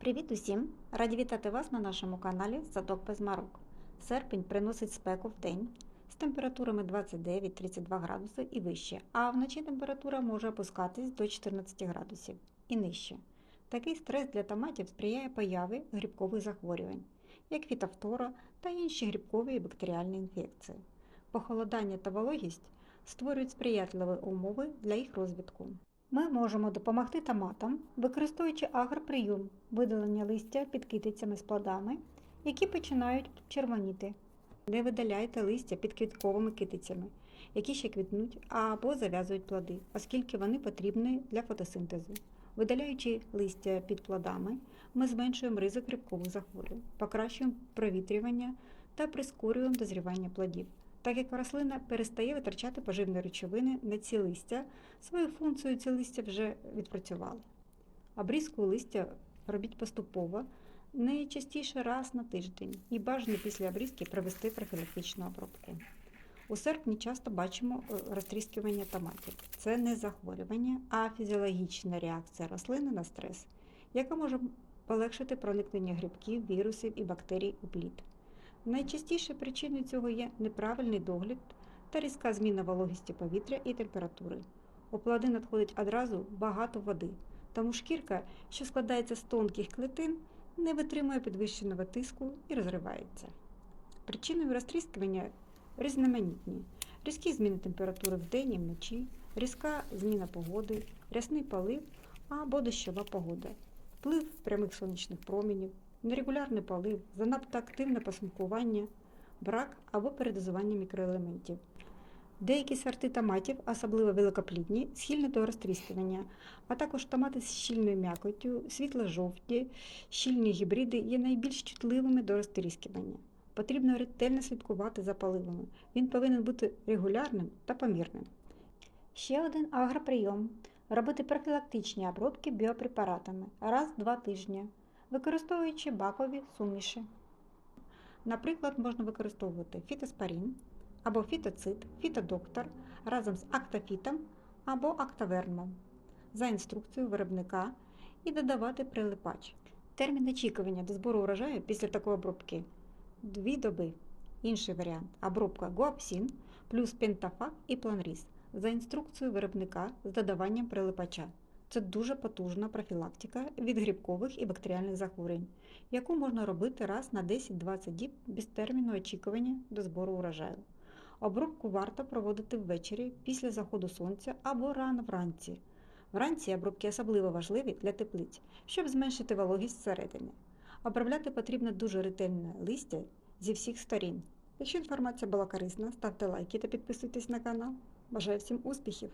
Привіт усім! Раді вітати вас на нашому каналі Садок без марок. Серпень приносить спеку в день з температурами 29-32 градуси і вище, а вночі температура може опускатись до 14 градусів і нижче. Такий стрес для томатів сприяє появі грибкових захворювань, як фітофтора та інші грибкові і бактеріальні інфекції. Похолодання та вологість створюють сприятливі умови для їх розвитку. Ми можемо допомогти томатам, використовуючи агроприйом видалення листя під китицями з плодами, які починають червоніти. Не видаляйте листя під квітковими китицями, які ще квітнуть або зав'язують плоди, оскільки вони потрібні для фотосинтезу. Видаляючи листя під плодами, ми зменшуємо ризик грибкових захворювань, покращуємо провітрювання та прискорюємо дозрівання плодів. Так як рослина перестає витрачати поживні речовини на ці листя, свою функцію ці листя вже відпрацювали. Обрізку листя робіть поступово, найчастіше раз на тиждень, і бажано після обрізки провести профілактичну обробку. У серпні часто бачимо е, розтріскування томатів. Це не захворювання, а фізіологічна реакція рослини на стрес, яка може полегшити проникнення грибків, вірусів і бактерій у плід. Найчастіше причиною цього є неправильний догляд та різка зміна вологості повітря і температури. У плоди надходить одразу багато води, тому шкірка, що складається з тонких клітин, не витримує підвищеного тиску і розривається. Причиною розтріскування різноманітні: різкі зміни температури вдень і вночі, різка зміна погоди, рясний полив або дощова погода, вплив прямих сонячних промінів, нерегулярний полив, занадто активне посмакування, брак або передозування мікроелементів. Деякі сорти томатів, особливо великоплідні, схильні до розтріскування, а також томати з щільною м'якоттю, світло-жовті, щільні гібриди є найбільш чутливими до розтріскування. Потрібно ретельно слідкувати за поливами. Він повинен бути регулярним та помірним. Ще один агроприйом робити профілактичні обробки біопрепаратами раз в два тижні, використовуючи бакові суміші. Наприклад, можна використовувати фітоспорін або фітоцид, фітодоктор разом з актофітом або актавермом за інструкцією виробника і додавати прилипач. Термін очікування до збору урожаю після такої обробки дві доби. Інший варіант обробка гуапсін плюс пентафак і планріз за інструкцією виробника з додаванням прилипача. Це дуже потужна профілактика від грибкових і бактеріальних захворювань, яку можна робити раз на 10-20 діб без терміну очікування до збору урожаю. Обробку варто проводити ввечері після заходу сонця або рано вранці. Вранці обробки особливо важливі для теплиць, щоб зменшити вологість всередині. Обробляти потрібно дуже ретельне листя зі всіх сторін. Якщо інформація була корисна, ставте лайки та підписуйтесь на канал. Бажаю всім успіхів!